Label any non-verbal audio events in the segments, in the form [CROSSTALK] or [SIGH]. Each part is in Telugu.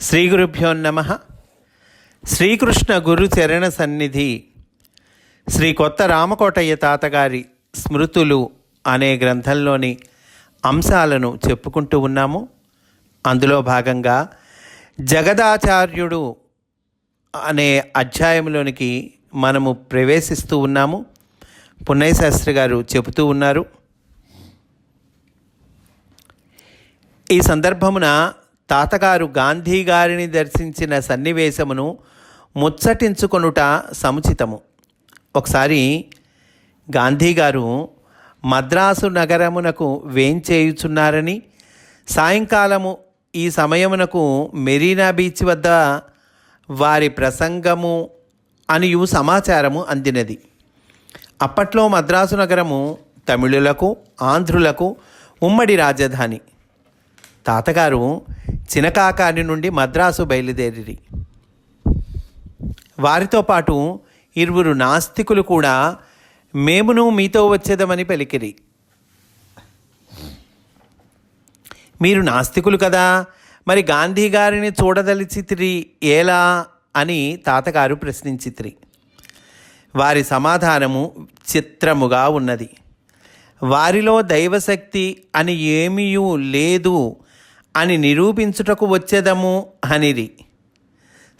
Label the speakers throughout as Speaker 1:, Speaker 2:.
Speaker 1: శ్రీ గురుభ్యో నమ. శ్రీకృష్ణ గురు చరణ సన్నిధి. శ్రీ కొత్త రామకోటయ్య తాతగారి స్మృతులు అనే గ్రంథంలోని అంశాలను చెప్పుకుంటూ ఉన్నాము. అందులో భాగంగా జగదాచార్యుడు అనే అధ్యాయంలోనికి మనము ప్రవేశిస్తూ ఉన్నాము. పున్నయ్య శాస్త్రి గారు చెబుతూ ఉన్నారు. ఈ సందర్భమున తాతగారు గాంధీ గారిని దర్శించిన సన్నివేశమును ముచ్చటించుకొనుట సముచితము. ఒకసారి గాంధీ గారు మద్రాసు నగరమునకు వేంచేయుచున్నారని సాయంకాలము ఈ సమయమునకు మెరీనా బీచ్ వద్ద వారి ప్రసంగము అనియు సమాచారము అందినది. అప్పట్లో మద్రాసు నగరము తమిళులకు ఆంధ్రులకు ఉమ్మడి రాజధాని. తాతగారు చినకాకాని నుండి మద్రాసు బయలుదేరిరి. వారితో పాటు ఇరువురు నాస్తికులు కూడా మేమును మీతో వచ్చేదమని పలికిరి. మీరు నాస్తికులు కదా మరి గాంధీ గారిని చూడదలిచితిరి ఎలా అని తాతగారు ప్రశ్నించితిరి. వారి సమాధానము చిత్రముగా ఉన్నది. వారిలో దైవశక్తి అని ఏమీయూ లేదు అని నిరూపించుటకు వచ్చేదము అనిరి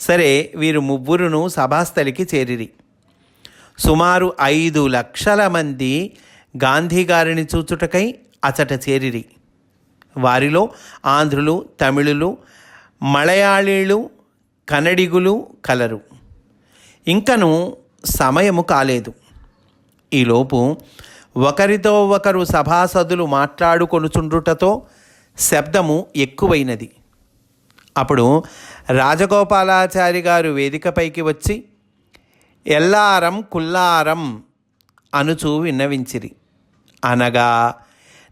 Speaker 1: సరే వీరు ముగ్గురును సభాస్థలికి చేరిరి. సుమారు ఐదు లక్షల మంది గాంధీ గారిని చూచుటకై అచట చేరిరి. వారిలో ఆంధ్రులు తమిళులు మలయాళీలు కన్నడిగులు కలరు. ఇంకను సమయము కాలేదు. ఈలోపు ఒకరితో ఒకరు సభాసదులు మాట్లాడుకొనుచుండుటతో శబ్దము ఎక్కువైనది. అప్పుడు రాజగోపాలాచారి గారు వేదికపైకి వచ్చి ఎల్లారం కుల్లారం అనుచూ విన్నవించిరి. అనగా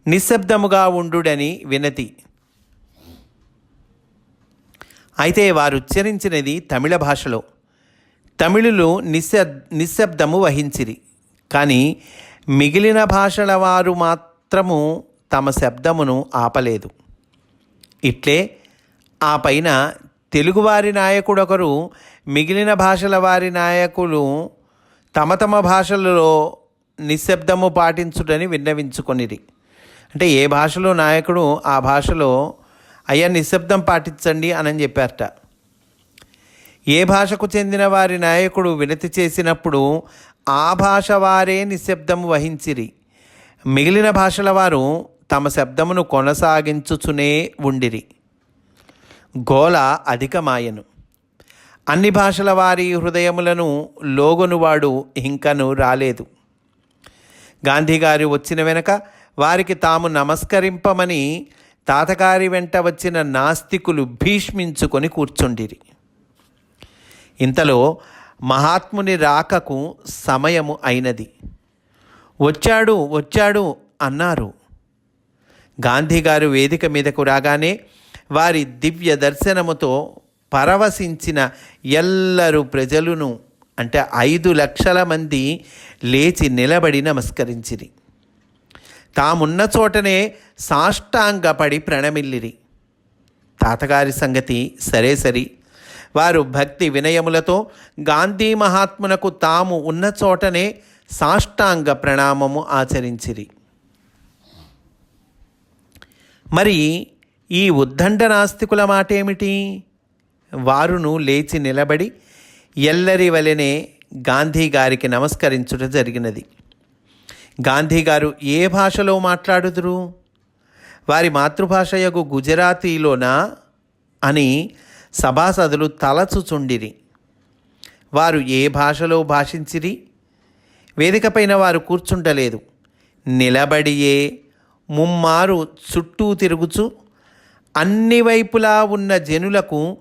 Speaker 1: నిశ్శబ్దముగా ఉండుడని వినతి. అయితే వారు ఉచ్చరించినది తమిళ భాషలో. తమిళులు నిశ్శబ్ నిశ్శబ్దము వహించిరి. కానీ మిగిలిన భాషల వారు మాత్రము తమ శబ్దమును ఆపలేదు. ఇట్లే ఆ పైన తెలుగువారి నాయకుడొకరు మిగిలిన భాషల వారి నాయకులు తమ తమ భాషలలో నిశ్శబ్దము పాటించుటని విన్నవించుకొనిరి. అంటే ఏ భాషలో నాయకుడు ఆ భాషలో అయ్యా నిశ్శబ్దం పాటించండి అని చెప్పారట. ఏ భాషకు చెందిన వారి నాయకుడు వినతి చేసినప్పుడు ఆ భాష వారే నిశ్శబ్దము వహించిరి. మిగిలిన భాషల వారు తమ శబ్దమును కొనసాగించుచునే ఉండిరి. గోల అధికమాయను. అన్ని భాషల వారి హృదయములను లోగొనువాడు ఇంకను రాలేదు. గాంధీగారు వచ్చిన వెనక వారికి తాము నమస్కరింపమని తాతగారి వెంట వచ్చిన నాస్తికులు భీష్మించుకొని కూర్చుండిరి. ఇంతలో మహాత్ముని రాకకు సమయము అయినది. వచ్చాడు వచ్చాడు అన్నారు. గాంధీగారు వేదిక మీదకు రాగానే వారి దివ్య దర్శనముతో పరవశించిన ఎల్లరు ప్రజలను అంటే ఐదు లక్షల మంది లేచి నిలబడి నమస్కరించిరి. తామున్న చోటనే సాష్టాంగపడి ప్రణమిల్లిరి. తాతగారి సంగతి సరే సరి. వారు భక్తి వినయములతో గాంధీ మహాత్మునకు తాము ఉన్న చోటనే సాష్టాంగ ప్రణామము ఆచరించిరి. మరి ఈ ఉద్దండ నాస్తికుల మాట ఏమిటి వారును లేచి నిలబడి ఎల్లరి వలెనే గాంధీ గారికి నమస్కరించుట జరిగినది. గాంధీ గారు ఏ భాషలో మాట్లాడుదురు? వారి మాతృభాషయగు గుజరాతీలోనా అని సభాసదులు తలచుచుండిరి. వారు ఏ భాషలో భాషించిరి? వేదికపైన వారు కూర్చుంటలేదు నిలబడియే ముమ్మారు చుట్టూ తిరుగుచు అన్ని వైపులా ఉన్న జనులకు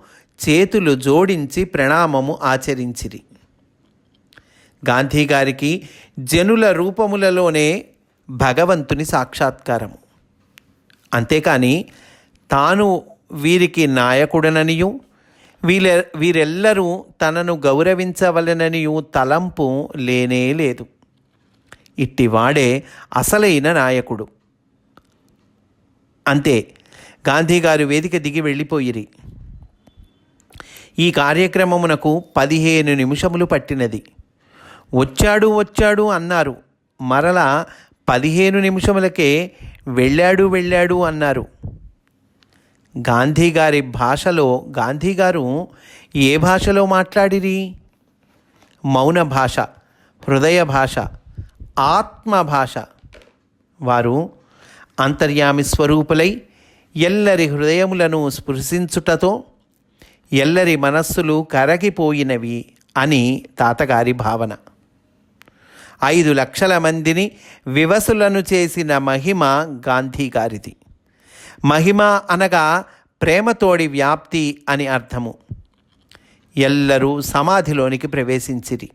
Speaker 1: చేతులు జోడించి ప్రణామము ఆచరించిరి. గాంధీ గారికి జనుల రూపములలోనే భగవంతుని సాక్షాత్కారము. అంతేకాని తాను వీరికి నాయకుడననియు వీళ్ళ వీరెల్లరూ తనను గౌరవించవలననియు తలంపు లేనే లేదు. ఇట్టివాడే అసలైన నాయకుడు. అంతే. గాంధీగారు వేదిక దిగి వెళ్ళిపోయిరి. ఈ కార్యక్రమమునకు పదిహేను నిమిషములు పట్టినది. వచ్చాడు వచ్చాడు అన్నారు. మరలా పదిహేను నిమిషములకే వెళ్ళాడు వెళ్ళాడు అన్నారు. గాంధీ గారి భాషలో గాంధీగారు ఏ భాషలో మాట్లాడిరి? మౌన భాష హృదయ భాష ఆత్మ భాష. వారు అంతర్యామి స్వరూపులై ఎల్లరి హృదయములను స్పృశించుటతో ఎల్లరి మనస్సులు కరగిపోయినవి అని తాతగారి భావన. ఐదు లక్షల మందిని వివసులను చేసిన మహిమ గాంధీగారిది. మహిమ అనగా ప్రేమతోడి వ్యాప్తి అని అర్థము. ఎల్లరూ సమాధిలోనికి ప్రవేశించిరి.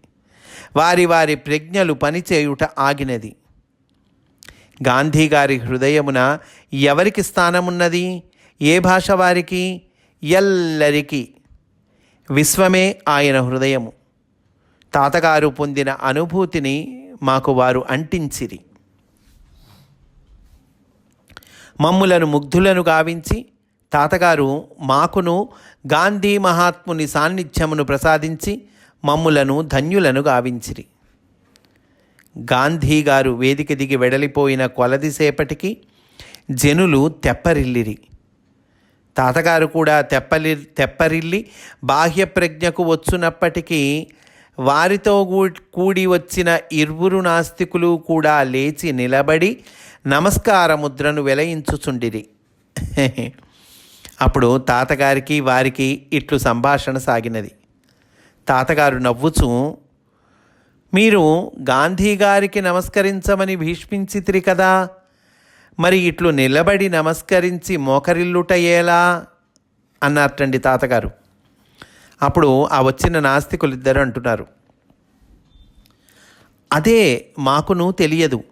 Speaker 1: వారి వారి ప్రజ్ఞలు పనిచేయుట ఆగినది. గాంధీ గారి హృదయమున ఎవరికి స్థానమున్నది? ఏ భాష వారికి? ఎల్లరికి. విశ్వమే ఆయన హృదయము. తాతగారు పొందిన అనుభూతిని మాకు వారు అంటించిరి. మమ్ములను ముగ్ధులను గావించి తాతగారు మాకును గాంధీ మహాత్ముని సాన్నిధ్యమును ప్రసాదించి మమ్ములను ధన్యులను గావించిరి. గాంధీ గారు వేదిక దిగి వెడలిపోయిన కొలదిసేపటికి జనులు తెప్పరిల్లిరి. తాతగారు కూడా తెప్పలి తెప్పరిల్లి బాహ్య ప్రజ్ఞకు వచ్చునప్పటికీ వారితో కూడి వచ్చిన ఇరువురు నాస్తికులు కూడా లేచి నిలబడి నమస్కార ముద్రను వెలయించుచుండిరి. అప్పుడు తాతగారికి వారికి ఇట్లు సంభాషణ సాగినది. తాతగారు నవ్వుచూ మీరు గాంధీ గారికి నమస్కరించమని భీష్మించితిరి కదా. మరి ఇట్లు నిలబడి నమస్కరించి మోకరిల్లుట ఎలా అన్నారటండి తాతగారు. అప్పుడు ఆ వచ్చిన నాస్తికులు ఇద్దరు అంటున్నారు. అదే మాకును తెలియదు.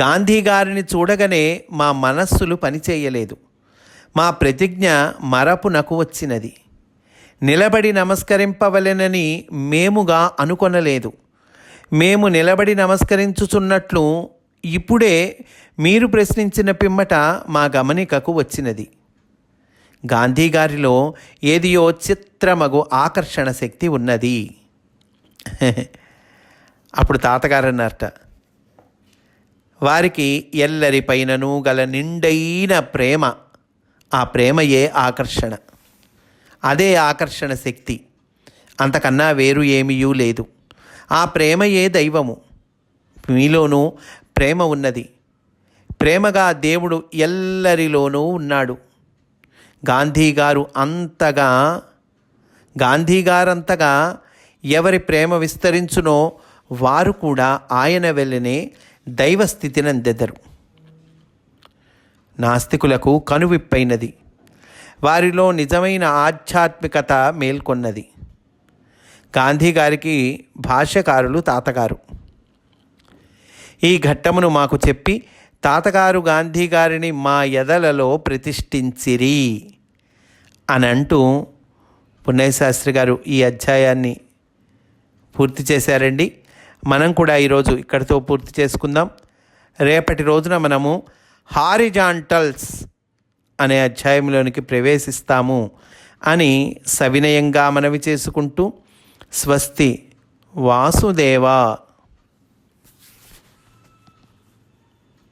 Speaker 1: గాంధీ గారిని చూడగానే మా మనస్సులు పనిచేయలేదు. మా ప్రతిజ్ఞ మరపునకు వచ్చినది. నిలబడి నమస్కరింపవలెనని మేముగా అనుకొనలేదు. మేము నిలబడి నమస్కరించుచున్నట్లు ఇప్పుడే మీరు ప్రశ్నించిన పిమ్మట మా గమనికకు వచ్చినది. గాంధీ గారిలో ఏదియో చిత్రమగు ఆకర్షణ శక్తి ఉన్నది. [LAUGHS] అప్పుడు తాతగారు అన్నారట వారికి ఎల్లరిపైనను గల నిండైన ప్రేమ ఆ ప్రేమయే ఆకర్షణ. అదే ఆకర్షణ శక్తి. అంతకన్నా వేరు ఏమీయూ లేదు. ఆ ప్రేమయే దైవము? మీలోనూ ప్రేమ ఉన్నది. ప్రేమగా దేవుడు ఎల్లరిలోనూ ఉన్నాడు. గాంధీ గారు అంతగా గాంధీ గారంతగా ఎవరి ప్రేమ విస్తరించునో వారు కూడా ఆయన వెళ్ళనే దైవస్థితినందెదరు నాస్తికులకు కనువిప్పైనది. వారిలో నిజమైన ఆధ్యాత్మికత మేల్కొన్నది. గాంధీ గారికి భాష్యకారులు తాతగారు. ఈ ఘట్టమును మాకు చెప్పి తాతగారు గాంధీ గారిని మా ఎదలలో ప్రతిష్ఠించిరి అని అంటూ పున్నయ్యశాస్త్రి గారు ఈ అధ్యాయాన్ని పూర్తి చేశారండి. మనం కూడా ఈరోజు ఇక్కడితో పూర్తి చేసుకుందాం. రేపటి రోజున మనము హారిజాంటల్స్ అనే అధ్యాయంలోనికి ప్రవేశిస్తాము అని సవినయంగా మనవి చేసుకుంటూ స్వస్తి వాసుదేవా